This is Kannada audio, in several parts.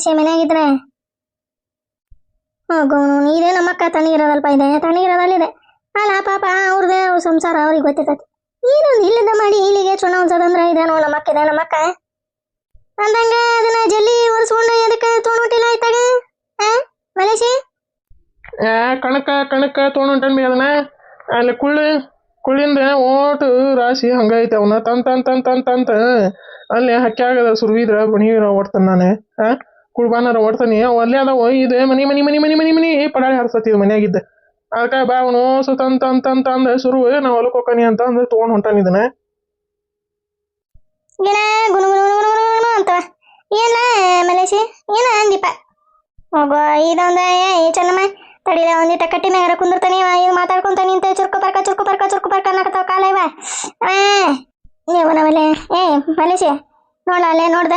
ಮಲೇಷಿಯಾ ಮನೆಯಾಗಿದ್ರೆ? ಹೋಗೋನು ಇದೇ ನಮ್ಮಕ್ಕ ತಣ್ಣಗಿರೋದಲ್ಪ ಇದೆ ತಣ್ಣಗಿರೋದಲ್ಲಿದೆ ಅಲ್ಲ, ಪಾಪ ಅವ್ರದೇ ಸಂಸಾರ ಅವ್ರಿಗೆ ಗೊತ್ತಿರ್ತೈತಿ. ಏನೊಂದು ಇಲ್ಲಿಂದ ಮಾಡಿ ಇಲ್ಲಿಗೆ ಚುಣ ಅನ್ಸೋದಂದ್ರೆ ಇದೇನೋ ನಮ್ಮಕ್ಕ ಇದೆ ನಮ್ಮಕ್ಕ ಅಂದಂಗ ಅದನ್ನ ಜಲ್ಲಿ ಒರೆಸ್ಕೊಂಡು ಅದಕ್ಕೆ ತೊಗೊಂಡಿಲ್ಲ ಆಯ್ತಾಗ ಆ ಆ ಕಣಕ ಕಣಕ ತೊಗೊಂಡೊಂಟನ್ ಬಿ ಅದನ್ನ? ಅಲ್ಲಿ ಕುಳ್ಳಿ, ಕುಳ್ಳಿಂದ ಓಟು ರಾಶಿ ಹಂಗೈತೆ ಅವನ. ತಂತ ತಂತ ತಂತ ಅಲ್ಲಿ ಹಕ್ಕ್ಯಾಗದ ಸುರ್ವಿದ್ರ ಬಣಿವಿರ ಓಡ್ತಾನೆ ನಾನು. ಹಾ ಕುಳ್ಬಾನರ ಓಡ್ತಾನೆ ಒಲ್ಲೆ ಅದಾವ. ಇದು ಮನಿ ಮನಿ ಮನಿ ಮನಿ ಮನಿ ಮನಿ ಪಡಾಳಿ ಹರ್ಸತಿ ಮನ್ಯಾಗಿದ್ದ. ಅದಕ್ಕೆ ಬಾ, ಅವನು ಸೊ ಅಂತ ತಂದ ಸುರು ನಾ ಹೊಲಕ್ಕೆ ಹೋಗ್ತಾನಿ ಅಂತ ಅಂದ್ರೆ ತಗೊಂಡ್ ಹೊಂಟಾನ ಇದನ್ನ. ಏನ ಗುನು ಗುನು ಗುನು ಗುನು ಗುನು ಅಂತವ. ಏನ, ಮಲೇಶಿ? ಏನ ಅಂದಿಪ್ಪ ಹೋಗೋ ಇದೊಂದ ಏ ಚೆನ್ನಮ್ಮ ತಡಿಲ ಒಂದಿಟ ಕಟ್ಟಿ ಮ್ಯಾಗ ಕುಂದಿರ್ತಾನೆ ಇದು ಮಾತಾಡ್ಕೊಂತ ನಿಂತ ಚುರ್ಕು ಪರ್ಕ ಚುರ್ಕು ಪರ್ಕ ಚುರ್ಕು ಪರ್ಕ ಅನ್ನಕತ್ತಾವ ಕಾಲ ಇವ. ಇವನವಲೆ ಏ, ಮಲೇಶಿ, ನೋಡ, ಅಲ್ಲೇ ನೋಡ್ದ.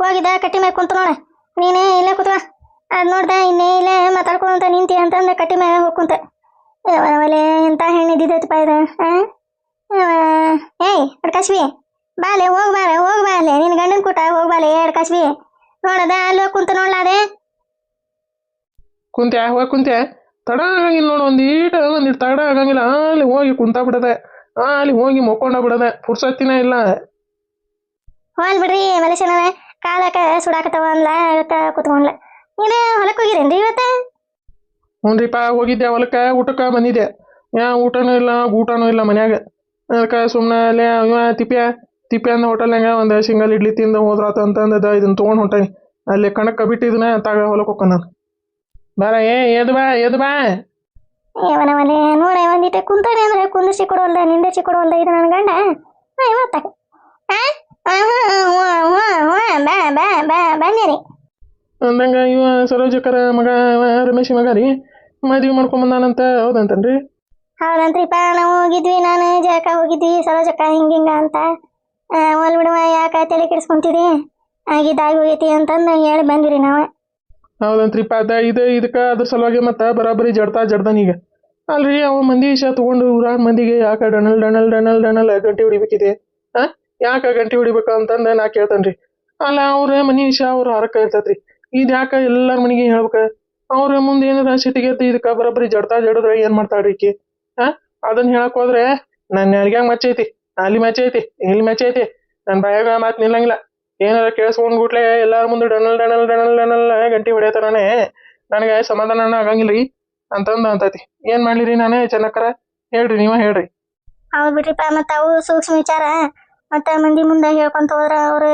ಹೋಗಿದ್ದ, ಕಟ್ಟಿ ಮ್ಯಾಗ ಕುಂತ ನೋಡ. ನೀನೇ ಇಲ್ಲ ಕೂತ್ವ ಅದ್ ನೋಡ್ದ ಇನ್ನೇ ಇಲ್ಲ ಮಾತಾಡ್ಕೊಂತ ನಿಂತಿ ಅಂತಂದ ಕಟ್ಟಿ ಮೇಲೆ ಹೋಗ್ಕೊಂತ. ಕುಂತ ಇವನವಲೆ ಎಂತ ಹೆಣ್ಣು ಇದ್ದಿದ್ದೈತಪ್ಪ ಇದು ಏಯ್ ಅಡ್ಕಾಶ್ವಿ ಬಾಲೆ ಹೋಗ್ ಬಾಲೆ ಹೋಗ್ ಬಾಲೆ ನಿನ್ ಗಂಡನ ಕೂಟ ಹೋಗ್ ಬಾಲೆ ಅಡ್ಕಾಶ್ವಿ ನೋಡದ ಅಲ್ಲಿ ಹೋಗಿ ಕುಂತ ನೋಡ್ಲಾದೆ. ಕುಂತ್ಯಾ ಹೋಗಿ ಕುಂತ್ಯಾ. ತಡ ಆಗಂಗಿಲ್ಲ ನೋಡು ಒಂದೀಟ ಒಂದಿಟ್ಟು ತಡ ಆಗಂಗಿಲ್ಲ. ಅಲ್ಲಿ ಹೋಗಿ ಕುಂತ ಬಿಡದೆ. ಅಲ್ಲಿ ಹೋಗಿ ಮೊಕ್ಕೊಂಡ ಬಿಡದೆ. ಪುರ್ಸತ್ತಿನ ಇಲ್ಲ. ಹೋಲ್ ಬಿಡ್ರಿ ಮಲೇಶನವ ಕಾಲಕ ಸುಡಾಕತ್ತವ ಅಂದ್ಲ ಇವತ್ತ ಕುತ್ಕೊಂಡ್ಲ. ನೀನು ಹೊಲಕ್ ಹೋಗಿರೇನ್ರಿ ಇವತ್ತ? ಹ್ಞೂನ್ರಿಪ್ಪ ಹೋಗಿದ್ದೆ ಹೊಲಕ್ಕ ಊಟಕ್ಕ ಬಂದಿದ್ದೆ. ಯಾ ಊಟನೂ ಇಲ್ಲ ಊಟನೂ ಇಲ್ಲ ಮನ್ಯಾಗ. ಅದಕ್ಕೆ ಸುಮ್ಮನೆ ಅಲ್ಲೇ ಇವ ತಿಪ್ಪ್ಯ ತಿಪ್ಪ್ಯ ಅಂದ ಹೋಟೆಲ್ನಾಗ ಒಂದು ಸಿಂಗಲ್ ಇಡ್ಲಿ ತಿಂದು ಹೋದ್ರಾತ ಅಂತಂದ ಇದನ್ನ ತೊಗೊಂಡು ಹೊಂಟಾನಿ. ಅಲ್ಲಿ ಕಣಕ್ಕೆ ಬಿಟ್ಟಿದ್ನ ತಾಗ ಹೊಲಕ್ಕೆ ಹೋಗ್ಕ ನಾನು. ಬಾರ ಏ ಎದ್ ಬಾ ಎದ್ ಬಾ. ಇವನವಲೆ ನೋಡ ಒಂದಿಟ್ಟು ಕುಂತಾನೆ ಅಂದ್ರೆ ಕುಂದಿಸಿ ಕೊಡೋಲ್ದ ನಿಂದಿಸಿ ಕೊಡೋಲ್ದ ಇದು ನನ್ನ ಗಂಡ. ಹಾ? ಆ, ವಾ ಹ್ಞೂ, ವಾ ಹ್ಞೂ, ಬಾ ಬಾ ಬಾ ಬನ್ನಿರಿ ಅಂದಂಗ ಇವ ಸರೋಜಕರ ಮಗ ಇವ ರಮೇಶ್ ಮಗ ರೀ. ಮದ್ವೆ ಮಾಡ್ಕೊಂಬಂದಾನಂತ ಹೌದಂತನ್ರಿ? ಹೌದಂತ್ರಿಪ್ಪ ನಾವು ಹೋಗಿದ್ವಿ ನಾನು ಜಕ ಹೋಗಿದ್ವಿ ಸರೋಜಕ್ಕ ಹಿಂಗ ಹಿಂಗ ಅಂತ. ಹೋಲ್ ಬಿಡುವ ಯಾಕ ತಲೆ ಕೆಡಿಸ್ಕೊಂತಿದಿ? ಆಗಿದ್ದಾಗಿ ಹೋಗೈತಿ ಅಂತಂದು ಹೇಳಿ ಬಂದಿರಿ ನಾವು. ಹೌದಂತ್ರಿಪ್ಪ ಅದ ಇದು ಇದಕ್ಕೆ ಅದ್ರ ಸಲುವಾಗಿ ಮತ್ತೆ ಬರಾಬರಿ ಜಡ್ತಾ ಜಡ್ದಾನ ಈಗ. ಅಲ್ರಿ ಅವ ಮಂದಿ ಇಷ್ಟ ತಗೊಂಡು ಊರಾಗ ಮಂದಿಗೆ ಯಾಕ ಡಣಲ್ ಡಣಲ್ ಡಣಲ್ ಡಣಲ್ ಗಂಟೆ ಹೊಡಿಬೇಕಿದೆ. ಯಾಕೆ ಗಂಟೆ ಹೊಡಿಬೇಕು ಅಂತಂದು ನಾ ಕೇಳ್ತೇನ್ರಿ. ಅಲ್ಲ, ಅವ್ರ ಮನಿ ವಿಷಯ ಅವ್ರ ಹರಕ ಇರ್ತೈತ್ರಿ. ಇದು ಯಾಕೆ ಎಲ್ಲರ ಮನೆಗೆ ಹೇಳ್ಬೇಕ? ಅವ್ರ ಮುಂದೆ ಏನಾರ ಸಿಟಿಗೆ ಎದ್ದು ಇದಕ್ಕೆ ಬರೋಬ್ಬರಿ ಜಡ್ತಾ ಜಡಿದ್ರೆ ಏನ್ ಮಾಡ್ತಾಳ್ರಿ ಈಕಿ? ಆ ಅದನ್ನ ಹೇಳಕ್ ಹೋದ್ರೆ ನನ್ನ ನೆಲ್ಗ್ಯಾಗ ಮಚ್ಚ ಐತಿ ಅಲ್ಲಿ ಮಚ್ಚ ಐತಿ ಇಲ್ಲಿ ಮಚ್ಚ ಐತಿ ನನ್ನ ಬಾಯಾಗ ಮಾತು ನಿಲ್ಲಂಗಿಲ್ಲ. ಏನಾರ ಕೇಳಿಸ್ಕೊಂಡು ಗುಟ್ಲೆ ಎಲ್ಲಾರ ಮುಂದೆ ಡಣಲ್ ಡಣಲ್ ಡಣಲ್ ಡಣಲ್ ಗಂಟೆ ಹೊಡಿಯತಾನೆ ನನಗೆ ಸಮಾಧಾನ ರೀ ಅಂತಂದ ಅಂತೈತಿ. ಏನ್ ಮಾಡ್ಲಿರಿ ನಾನೇ ಚೆನ್ನಕ್ಕರ? ಹೇಳ್ರಿ, ನೀವ ಹೇಳ್ರಿ. ಹೌದ್ ಬಿಡ್ರಿಪ್ಪ, ಮತ್ತ ಅವು ಸೂಕ್ಷ್ಮ ವಿಚಾರ. ಮತ್ತ ಮಂದಿ ಮುಂದೆ ಹೇಳ್ಕೊಂತ ಹೋದ್ರ ಅವ್ರ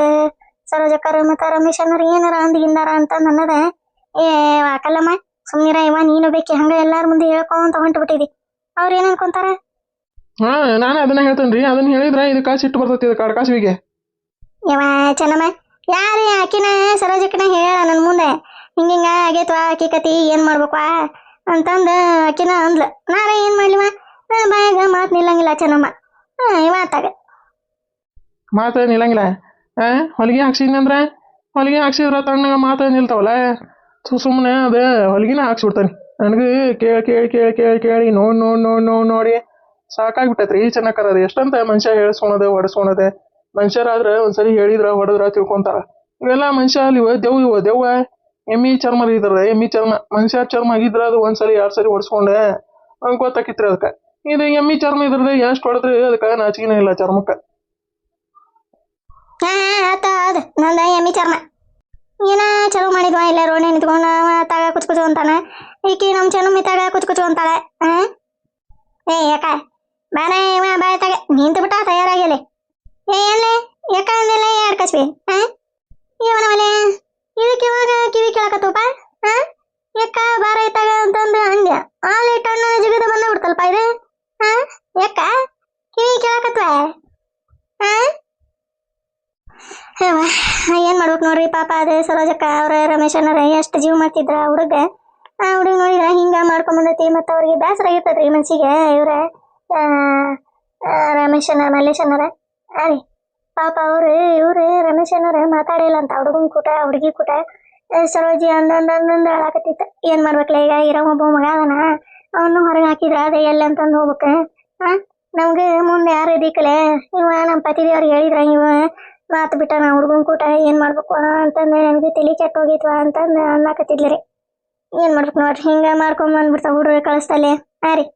ಸರೋಜಕ್ಕಾರ ಮತ್ತ ರಮೇಶ್ ಅನ್ನೋರು ಏನಾರ ಅಂದಿಗಿಂದಾರ ಅಂತ ಅನ್ನದ ಏ ಹಾಕಲ್ಲಮ್ಮ ಸುಮ್ನಿರ ಇವ ನೀನು ಬೇಕಿ ಹಂಗ ಎಲ್ಲಾರ ಮುಂದೆ ಹೇಳ್ಕೊಂತ ಹೊಂಟು ಬಿಟ್ಟಿದಿ ಅವ್ರ ಏನ್ ಅನ್ಕೊಂತಾರ? ಹಾ ನಾನು ಅದನ್ನ ಹೇಳ್ತೇನ್ರಿ. ಅದನ್ನ ಹೇಳಿದ್ರ ಇದಕ್ಕ ಸಿಟ್ಟು ಬರ್ತೈತಿ ಇದಕ್ಕೆ ಕಾಸುವಿಗೆ ಯವ ಚೆನ್ನಮ್ಮ ಯಾರು ಆಕಿನ ಸರೋಜಕ್ಕನ ಹೇಳ ನನ್ನ ಮುಂದೆ. ಹಿಂಗಿಂಗ ಆಗೇತ್ವಾ ಆಕಿ ಕತಿ ಏನ್ ಮಾಡ್ಬೇಕ್ವಾ? ಅಂತಂದ ಆಕಿನ ಅಂದ್ಲ. ನಾರ ಏನ್ ಮಾಡ್ಲಿವ? ನನ್ನ ಬಾಯಾಗ ಮಾತ್ ನಿಲ್ಲಂಗಿಲ್ಲ ಚೆನ್ನಮ್ಮ. ಆತಾಗ ಮಾತ ನಿಲ್ಲಂಗಿಲ್ಲ ಆ, ಹೊಲಿಗೆ ಹಾಕ್ಸಿದ್ನಂದ್ರ ಹೊಲಿಗೆ ಹಾಕ್ಸಿದ್ರ ತಣ್ಣಗೆ ಮಾತ ನಿಲ್ತಾವಲ್ಲ ಸುಮ್ಮನೆ ಅದೇ ಹೊಲಿಗೆನ ಹಾಕ್ಸಿಬಿಡ್ತಾನೆ. ನನಗೆ ಕೇಳಿ ಕೇಳಿ ಕೇಳಿ ಕೇಳಿ ಕೇಳಿ ನೋಡಿ ನೋಡಿ ನೋಡಿ ನೋಡಿ ನೋಡಿ ಸಾಕಾಗ್ಬಿಟ್ಟೈತ್ರಿ. ಈ ಚೆನ್ನಾಗಿ ಎಷ್ಟಂತ ಮನುಷ್ಯ ಹೇಳಿಸ್ಕೊಳೋದೆ ಹೊಡೆಸ್ಕೊಳೋದೆ ಮನುಷ್ಯರಾದ್ರೆ ಒಂದ್ಸರಿ ಹೇಳಿದ್ರ, ಹೊಡೆದ್ರ ತಿಳ್ಕೊಂತಾರ. ಇವೆಲ್ಲ ಮನುಷ್ಯ ಅಲ್ಲಿ ಇವ ದೆವ್ ಇವ. ದೆವ್ವ ಎಮ್ಮಿ ಚರ್ಮ ಇದ್ರೆ ಎಮ್ಮಿ ಚರ್ಮ. ಮನುಷ್ಯ ಚರ್ಮ ಆಗಿದ್ರೆ ಅದು ಒಂದ್ಸರಿ, ಎರಡು ಸರಿ ಹೊಡ್ಸ್ಕೊಂಡೆ ಹಂಗ್ ಗೊತ್ತಾಕಿತ್ರಿ ಅದಕ್ಕೆ. ಇದು ಎಮ್ಮಿ ಚರ್ಮ ಇದ್ರದ್ದು ಎಷ್ಟು ಹೊಡೆದ್ರಿ ಅದಕ್ಕೆ ನಾಚಿಕೆನೇ ಇಲ್ಲ ಚರ್ಮಕ್ಕೆ. ಹಾ ಆತ ಹೌದು ನಂದ ಎಮ್ಮಿ ಚರ್ಮ ಏನ ಚಲೋ ಮಾಡಿದ್ವ ಇಲ್ಲ ರೋಣೆ ನಿಂತ್ಕೊಂಡ ತಾಗ ಕುಚ್ ಕುಚು ಅಂತಾನ ಈಕಿ ನಮ್ ಚೆನ್ನಮ್ಮಿ ತಾಗ ಕುಚ್ ಕುಚು ಅಂತಾಳೆ ಹಾ ಏ ಯಾಕ ಬಾನ ಇವ ಬಾಯ್ ತಾಗ ನಿಂತು ಬಿಟ್ಟ ತಯಾರಾಗಿಲಿ ಏ ಎಲ್ಲೇ ಯಾಕ ಅಂದಿಲ್ಲ ಎರಡು ಕಸ್ಬಿ ಹಾ ಇವನ ಮನೆ ಇದಕ್ಕೆ ಇವಾಗ ಕಿವಿ ಕೇಳಕತ್ತಪ್ಪ ಹಾ ಯಾಕ ಬಾರ ಐತಾಗ ಅಂತಂದು ಅಂದ್ಯ ಅಲ್ಲಿ ಟಣ್ಣ ಜಿಗದ ಬಂದ ಬಿಡ್ತಲ್ಪ ಇದು ಹಾ ಯಾಕ ಕಿವಿ ಕೇಳಕತ್ವ ಹಾ ಯವ್ವ, ಏನ್ ಮಾಡ್ಬೇಕು ನೋಡ್ರಿ ಪಾಪ ಅದೇ ಸರೋಜಕ್ಕ ಅವ್ರ ರಮೇಶ್ ಅಣ್ಣರ ಎಷ್ಟು ಜೀವ ಮಾಡ್ತಿದ್ರ ಹುಡುಗ? ಆ ಹುಡುಗ ನೋಡಿದ್ರ ಹಿಂಗ ಮಾಡ್ಕೊಂಡ್ ಬಂದೈತಿ ಮತ್ತ ಅವ್ರಿಗೆ ಬೇಸರ ಆಗಿರ್ತದ್ರಿ ಮನ್ಸಿಗೆ ಇವ್ರ ಆ, ಆ, ರಮೇಶ್ ಅಣ್ಣ ಮಲ್ಲೇಶ್ ಅಣ್ಣರ. ಅರಿ ಪಾಪ ಅವ್ರು ಇವ್ರು ರಮೇಶ್ ಅಣ್ಣರ ಮಾತಾಡಿಲ್ಲ ಅಂತ ಹುಡುಗನ್ ಕೂಟ ಹುಡುಗಿ ಕೂಟ. ಸರೋಜಿ ಅಂದಂದ ಅಂದಂದ ಹೇಳಾಕತ್ತಿತ್ತ ಏನ್ ಮಾಡ್ಬೇಕಲ್ಲ ಈಗ ಇರೋ ಒಬ್ಬ ಮಗ ಅದನ ಅವನು ಹೊರಗೆ ಹಾಕಿದ್ರ ಅದೇ ಎಲ್ಲಿ ಅಂತಂದು ಹೋಗ್ಬೇಕ. ಆ ನಮ್ಗೆ ಮುಂದೆ ಯಾರು ಇದೀಕಲೆ? ಇವ ನಮ್ಮ ಪತಿದೇವ್ರಿಗೆ ಹೇಳಿದ್ರ ಇವ. ಮಾತು ಬಿಟ್ಟ ನಾ ಹುಡುಗನ ಕೂಟ ಏನ್ ಮಾಡ್ಬೇಕು ಅಂತಂದ್ರೆ ನನಗೆ ತಲೆ ಕೆಟ್ಟ ಹೋಗಿತ್ವ ಅಂತಂದು ಅನ್ಲಾಕತ್ತಿದ್ಲಿ ರೀ. ಏನ್ ಮಾಡ್ಬೇಕು ನೋಡ್ರಿ ಹಿಂಗ ಮಾಡ್ಕೊಂಡ್ ಬಂದ್ಬಿಡ್ತಾವ ಹುಡುಗ ಕಳಿಸ್ತಲ್ಲೇ ಹಾ ರೀ.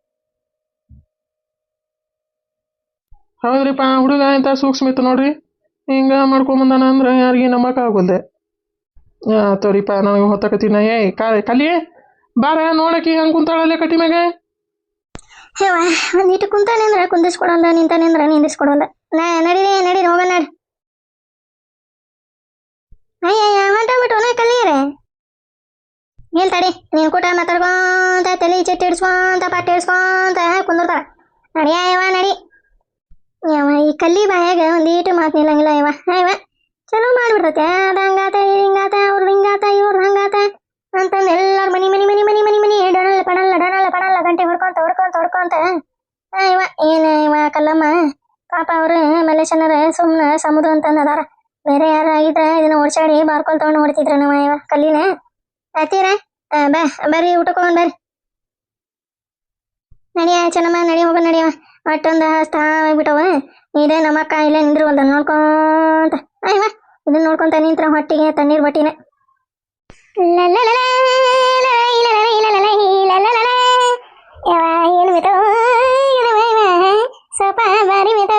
ಹೌದ್ರಿಪ್ಪ ಹುಡುಗ ಎಂತ ಸೂಕ್ಷ್ಮ ಇತ್ತು ನೋಡ್ರಿ. ಹಿಂಗ ಮಾಡ್ಕೊಂಬಂದಾನ ಅಂದ್ರೆ ಯಾರಿಗೆ ನಂಬಕ್ ಆಗೋಲ್ದೆ. ತೋರಿಪ್ಪ ನನಗೆ ಹೊತ್ತಕತ್ತಿನ ಏಯ್ ಕಾಲಿ ಕಲಿ ಬಾರ ನೋಡಕಿ ಹಂಗೆ ಕುಂತಾಳಲ್ಲೇ ಕಟ್ಟಿ ಮ್ಯಾಗ? ಹೇವ ಒಂದಿಟ್ಟು ಕುಂತಾನೆ ಅಂದ್ರೆ ಕುಂದಿಸ್ಕೊಡೋಲ್ಲ ನಿಂತಾನೆ ಅಂದ್ರೆ ನಿಂದಿಸ್ಕೊಡೋಲ್ಲ. ನಾ ನಡೀರಿ ನಡೀರಿ ಹೋಗೋಣ ನಡ್ರಿ ಅಯ್ಯಯ್ಯ ಹೊಂಟೋಗ್ಬಿಟ್ಟು ನಾ ಕಲೀರೆ ಏನ್ ತಡಿ ನೀನ್ ಕೂಟ ಮಾತಾಡ್ಕೊಂತ ತಲೆ ಚಿಟ್ಟಿ ಹಿಡ್ಸ್ಕೊಂತ ಪಾಟ ಹಿಡ್ಸ್ಕೊಂತ ಕುಂದಿರ್ತಾರ. ನಡಿಯ ಯವ ನಡಿ. ಯವ ಈ ಕಲ್ಲಿ ಬಾಯಾಗ ಒಂದೀಟು ಮಾತು ನಿಲ್ಲಂಗಿಲ್ಲ ಯವ ಯವ ಚಲೋ ಮಾಡ್ಬಿಡ್ತೈತೆ ಅದ ಹಂಗಾತ, ಇದು ಹಿಂಗಾತ ಅವ್ರದ್ದು ಹಿಂಗಾತ ಇವ್ರ ಹಂಗಾತ ಅಂತಂದು ಎಲ್ಲಾರು ಮನಿ ಮನಿ ಮನಿ ಮನಿ ಮನಿ ಮನಿ ಡೊಣಲ್ಲ ಪಡಲ್ಲ ಡೊಣಲ್ಲ ಪಡಲ್ಲ ಗಂಟೆ ಹೊಡ್ಕೊಂತ ಹೊಡ್ಕೊಂತ ಹೊಡ್ಕೊಂತ. ಇವ ಏನ ಇವ ಕಲ್ಲಮ್ಮ. ಪಾಪ ಅವ್ರು ಮಲೇಶನರ ಸುಮ್ಮನೆ ಸಮುದ್ರ ಅಂತಂದ್ ಅದಾರ. ಬೇರೆ ಯಾರ ಆಗಿದ್ರ ಇದನ್ನ ಓಡ್ಸಾಡಿ ಬಾರ್ಕೊಲ್ ತಗೊಂಡು ಹೊಡಿತಿದ್ರ ನಮ್ಮ ಇವ ಕಲ್ಲಿನ ಆತೀರ ಆ, ಬಾ ಬರ್ರಿ ಊಟಕ್ಕೆ ಹೋಗೋಣ ಬರ್ರಿ ನಡಿಯ ಚೆನ್ನಮ್ಮ ನಡಿ ಹೋಗೋಣ ನಡಿಯವ ಒಟ್ಟೊಂದು ಹಸ್ತ ಬಿಟ್ಟವ ಇದೇ ನಮ್ಮ ಅಕ್ಕ ಇಲ್ಲೇ ನಿಂದ್ರು ಒಂದು ನೋಡ್ಕೊಂತ ಆ, ಇವ ಇದನ್ನ ನೋಡ್ಕೊಂತ ನಿಂತ್ರ ಹೊಟ್ಟಿಗೆ ತಣ್ಣೀರ್ ಬಟ್ಟಿನ ಏನು ಬಿಟ್ಟು ಸ್ವಲ್ಪ ಬಾರಿ ಬಿಟ್ಟು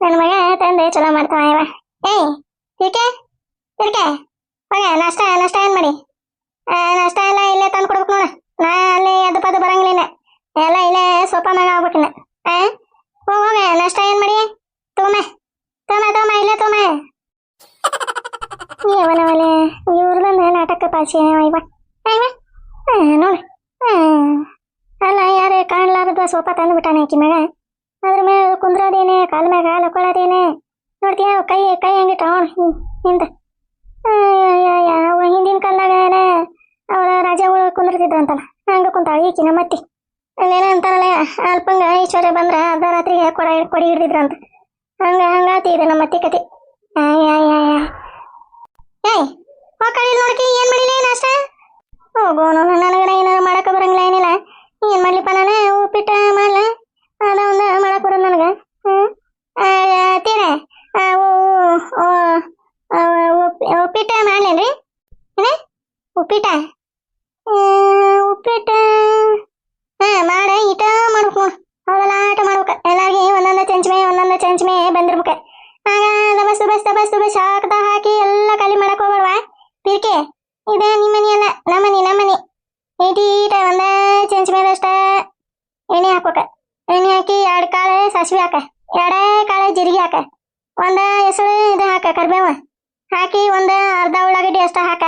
ನನ್ನ ಮಗ ತಂದೆ ಚಲೋ ಮಾಡ್ತಾವ ಇವ? ಏಯ್ ತಿರ್ಕೆ ತಿರ್ಕೆ. ಮಗ ನಾಷ್ಟ ನಾಷ್ಟ ಏನ್ ಮಾಡಿ? ಆ, ನಾಷ್ಟ ಎಲ್ಲ ಇಲ್ಲೇ ತಂದು ಕೊಡ್ಬೇಕು ನೋಡ. ನಾ ಅಲ್ಲಿ ಅದು ಪದು ಬರಂಗಿಲ್ಲ ಎಲ್ಲ ಇಲ್ಲೇ ಸೊಪ್ಪ ಮಗ ಆಗ್ಬಿಟ್ಟಿನ. ಆ ಹೋಗ ಹೋಗ ನಾಷ್ಟ ಏನ್ ಮಾಡಿ? ತೊಗೊಂಬ. ತೊಗೊಂಬ ತೊಗೊಂಬ ಇಲ್ಲೇ ತೊಗೊಂಬ. ಇವನವಲೆ ಇವ್ರದೊಂದು ನಾಟಕ ಪಾಸಿ ಇವ? ಇವ? ನೋಡಿ. ಅಲ್ಲ ಯಾರೇ ಕಾಣ್ಲಾರದ ಸೋಫಾ ತಂದು ಬಿಟ್ಟಾನೆ ಆಕಿ ಮ್ಯಾಗ ಅದ್ರ ಮ್ಯಾಗ ಕುಂದ್ರೋದೇನೆ, ಕಾಲ ಮ್ಯಾಗ ಕಾಲು ಹಾಕೊಳ್ಳೋದೇನೆ ನೋಡ್ತೀಯ ಕೈ ಕೈ ಹಂಗಿಟ್ಟ ಅವನು ಹಿಂದ. ಅವ ಹಿಂದಿನ ಕಾಲದಾಗ ಅವರ ರಾಜಗಳು ಕುಂದಿರ್ತಿದ್ರಂತಲ್ಲ, ಹಂಗ ಕುಂತಾಳ ಈಕಿ ನಮ್ಮತ್ತಿ ಅಲ್ಲೇನ ಅಂತಾರಲ್ಲ, ಅಲ್ಪಂಗ ಐಶ್ವರ್ಯ ಬಂದ್ರ ಅರ್ಧ ರಾತ್ರಿಗೆ ಕೊಡ, ಕೊಡಿ ಹಿಡ್ದಿದ್ರಂತ. ಹಂಗ, ಹಂಗಾತಿ ಇದೆ ನಮ್ಮತ್ತಿ ಕತಿ. ಆಯ್ ಆಯ್ ಆಯ್ ಆಯ್. ಏಯ್ ಮಕ್ಕಳು ನೋಡ್ಕಿ ಏನ್ ಮಾಡಿಲ್ಲ ನಾಷ್ಟ ಹೋಗೋನು ನನಗರ ಏನಾರ ಮಾಡಕ ಬರಂಗಿಲ್ಲ ಏನಿಲ್ಲ. ಏನ್ ಮಾಡ್ಲಿಪ್ಪ ನಾನು? ಉಪ್ಪಿಟ್ಟ ಮಾಡ್ಲ? ಉಪ್ಪಿಟ್ಟ ಮಾಡ್ಲೇನ್ರಿ? ಏನ? ಉಪ್ಪಿಟ್ಟ? ಉಪ್ಪಿಟ್ಟ? ಹಾ, ಮಾಡ, ಈಟ ಮಾಡ್ಬೇಕು ನೋಡು. ಹೌದಲ್ಲ ಆಟ ಮಾಡ್ಬೇಕು. ಎಲ್ಲಾಗಿ ಒಂದೊಂದು ಚಂಚಮೆ ಒಂದೊಂದು ಚಂಚಮೆ ಬಂದಿರ್ಬೇಕು. ಆಗ ದಬಸ್ ದಬಸ್ ದಬಸ್ ದಬಸ್ ಹಾಕ್ದ ಹಾಕಿ ಎಲ್ಲ ಖಾಲಿ ಮಾಡಕ್ ಹೋಗ್ಬೇಡ್ವಾ? ಪಿರ್ಕೆ, ಇದೇ ನಿಮ್ಮನಿ ಅಲ್ಲ ನಮ್ಮನಿ. ನಮ್ಮನಿ ಈಟೀಟ ಒಂದ ಚಂಚಮೆದಷ್ಟ ಎಣ್ಣೆ ಹಾಕ್ಬೇಕ. ಎಣ್ಣೆ ಹಾಕಿ ಎರಡು ಕಾಳು ಸಾಸಿವೆ ಹಾಕ. ಎರಡೇ ಕಾಳು ಜೀರಿಗೆ ಹಾಕ. ಒಂದ ಹೆಸರು ಇದು ಹಾಕ, ಕರ್ಬೇವ. ಹಾಕಿ ಒಂದು ಅರ್ಧ ಉಳ್ಳಾಗಡ್ಡಿ ಅಷ್ಟ ಹಾಕ.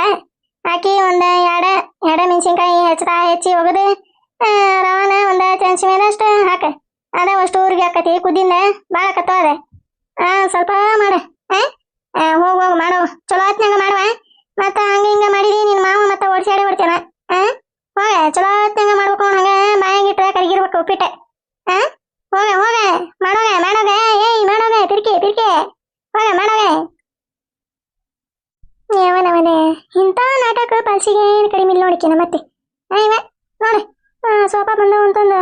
ಹಾಕಿ ಒಂದ ಎಡ ಎರಡ ಮೆಣಸಿನ್ಕಾಯಿ ಹೆಚ್ಚದ ಹೆಚ್ಚಿ ಒಗದು ರವಾನ ಮೇಲೆ ಅಷ್ಟ ಹಾಕ. ಅದ ಅಷ್ಟು ಊರಿಗೆ ಹಾಕತಿ ಕುದ್ದಿಂದ ಭಾಳ ಕತ್ತವ ಅದ. ಸ್ವಲ್ಪ ಮಾಡ. ಹೋಗ್ ಹೋಗ್ ಮಾಡು. ಚಲೋ ಹೊತ್ನಾಗ ಮಾಡುವ. ಮತ್ತ ಹಂಗ ಹಿಂಗ ಮಾಡಿದಿ ನಿನ್ನ ಮಾವ ಮತ್ತ ಓಡಿಸಾಡಿ ಬಿಡ್ತೇನ. ಹೋಗ, ಚಲೋ ಹೊತ್ನಾಗ ಮಾಡ್ಬೇಕು ಹಂಗ ಬಾಯಾಗಿಟ್ಟ ಕರಿಗಿರ್ಬೇಕು ಉಪ್ಪಿಟ್ಟ. ಹೋಗ ಹೋಗ, ಮಾಡೋಗ ಮಾಡೋಗ. ಏಯ್, ಮಾಡೋಗ, ತಿರ್ಕಿ ತಿರ್ಕಿ. ಹೋಗ, ಮಾಡೋಗ. ಯಾವನವನೇ ಇಂಥ ನಾಟಕ ಪಲ್ಸಿಗೆ ಏನು ಕಡಿಮೆ ಇಲ್ಲ ನೋಡಿಕೆ ಮತ್ತೆ ಇವ ನೋಡು. ಆ, ಸೋಫಾ ಬಂದವು ಅಂತಂದ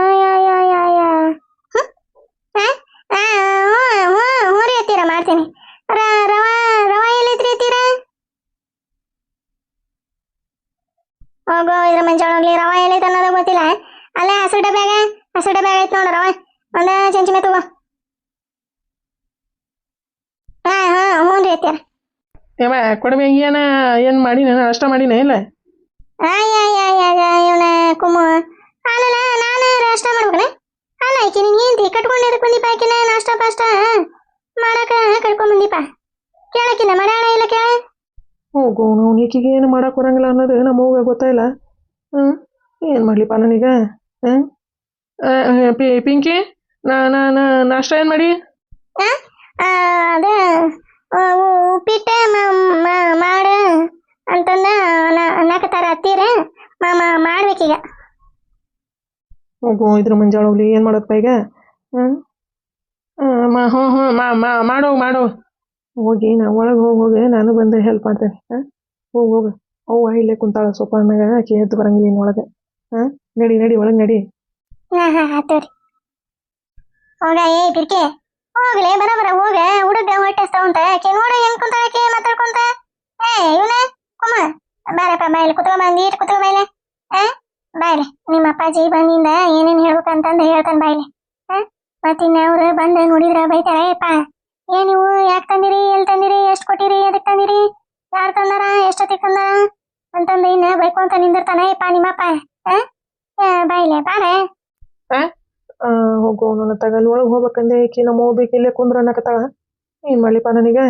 ಹ್ಞೂ ರೀ ಅತ್ತೀರ ಮಾಡ್ತೀನಿ. ರವಾ ರವಾ ಎಲ್ಲೈತ್ರಿ ಅತ್ತೀರ ಹೋಗೋ ಇದ್ರ ಮಂಚಾಳ ಹೋಗ್ಲಿ. ರವಾ ಎಲ್ಲೈತೆ ಅನ್ನೋದು ಗೊತ್ತಿಲ್ಲ. ಅಲ್ಲೇ ಹಸಿರು ಡಬ್ಯಾಗ ಹಸಿರು ಡಬ್ಯಾಗ ಐತ್ ನೋಡು ರವಾ. ಒಂದ ಚಂಚಮೆ ತಗೋ. ಹಾ ಹಾ ಹ್ಞೂ ರೀ ಅತ್ತೀರ ಏವ ಕೊಡಬೆ ಏನ ಏನು ಮಾಡಿನ ಅಷ್ಟ ಮಾಡಿನ ಇಲ್ಲ? ಇವನ ಕುಮ್ಮು. ಅಲ್ಲಲ್ಲ ನಾನು ನಾಷ್ಟ ಮಾಡ್ಬೇಕನ ಅಲ್ಲ ಆಕೆ ನಿನ್ ಏನ್ತಿ ಕಟ್ಕೊಂಡು ಎದಕ್ ಬಂದಿಪ್ಪ ಆಕಿನ ನಾಷ್ಟ ಪಾಷ್ಟ? ಮಾಡಕ ಬಂದಿ ಬಂದಿಪ್ಪ? ಕೇಳಕಿನ ಮಾಡ್ಯಾಣ ಇಲ್ಲ ಕೇಳ? ಹೋಗು ನಾವು ಈಕಿಗೆ ಏನು ಮಾಡಕ್ ಬರಂಗಿಲ್ಲ ಅನ್ನೋದು ನಮ್ಮ ಹೋಗ ಗೊತ್ತಾಯಿಲ್ಲ ಹ್ಞೂ ಏನು ಮಾಡ್ಲಿಪ್ಪ ನನಗ? ಹ್ಞೂ ಪಿಂಕಿ ನಾ ನಾ ನಾ ನಾಷ್ಟ ಏನು ಮಾಡಿ? ಆ, ಅದ ಉಪ್ಪಿಟ್ಟ ಮಾಡು ಅಂತಂದ ಅನ್ನಕತ್ತಾರ ಹತ್ತೀರ ಮಾಡ್ಬೇಕೀಗ ಹೋಗು ಇದ್ರ ಮುಂಜಾನೆ ಹೋಗ್ಲಿ ಏನು ಮಾಡೋದಪ್ಪ ಈಗ? ಮಾ ಹ್ಞೂ ಹ್ಞೂ ಮಾ ಮಾ ಮಾಡೋ ಮಾಡೋ. ಹೋಗಿ ನಾ ಒಳಗೆ ಹೋಗಿ ಹೋಗಿ ನಾನು ಬಂದು ಹೆಲ್ಪ್ ಮಾಡ್ತೇನೆ. ಹಾಂ? ಹೋಗಿ ಹೋಗು. ಅವ್ವ ಇಲ್ಲೇ ಕುಂತಾಳ ಮ್ಯಾಗ ಆಕಿ ಎದ್ದು ಬರಂಗಿಲ್ಲ ಇನ್ನು ಒಳಗೆ. ಹಾಂ? ನಡಿ ನಡಿ ಒಳಗೆ ನಡಿ. ಹಾ ಹಾ ಆತೋರಿ ಹೋಗ ಏ ಪಿರ್ಕೆ ಹೋಗ್ಲಿ ಬರ ಹೋಗ. ಹುಡುಗ ಹೊಟ್ಟೆ ಆಕಿ ನೋಡು ಹೆಂಗ್ ಕುಂತಾಳ ಕೇ ಮಾತಾಡ್ಕೊಂತ? ಏ ಇವನ? ಕುಮ ಬಾರಪ್ಪ ಬಾಯ್ಲಿ ಕುತ್ಕೊ ಬಂದು ಇಟ್ ಕುತ್ಕೊ ಬಾಯ್ಲೆ ಆ ಬಾಯ್ಲಿ ನಿಮ್ಮ ಅಪ್ಪಾಜಿ ಬಂದಿಂದ ಏನೇನ್ ಹೇಳ್ಬೇಕಂತಂದು ಹೇಳ್ತಾನೆ ಬಾಯ್ಲಿ ಆ ಮತ್ತಿನ್ನ ಅವ್ರು ಬಂದು ನೋಡಿದ್ರ ಬೈತಾರ ಏಪ್ಪ ಏ ನೀವು ಯಾಕೆ ತಂದಿರಿ ಎಲ್ಲಿ ತಂದಿರಿ ಎಷ್ಟು ಕೊಟ್ಟಿರಿ ಅದಕ್ಕೆ ತಂದಿರಿ ಯಾರು ತಂದಾರ ಎಷ್ಟೊತ್ತಿಗೆ ತಂದಾರ ಅಂತಂದ ಇನ್ನ ಬೈಕೊಂತ ನಿಂದಿರ್ತಾನ ಏಪ್ಪ ನಿಮ್ಮಪ್ಪ ಆ ಏ, ಬಾಯ್ಲೆ ಬಾರೆ ಆ, ಹೋಗು ನನ್ನ ತಗಲ್ ಒಳಗೆ ಹೋಗ್ಬೇಕಂದೆ ಈಕಿ ನಮ್ಮ ಹೋಗ್ಬೇಕು ಇಲ್ಲೇ ಕುಂದ್ರ ಅನ್ನಕತ್ತಾಳ ಏನು ಮಾಡ್ಲಿಪ್ಪ ನನಗೆ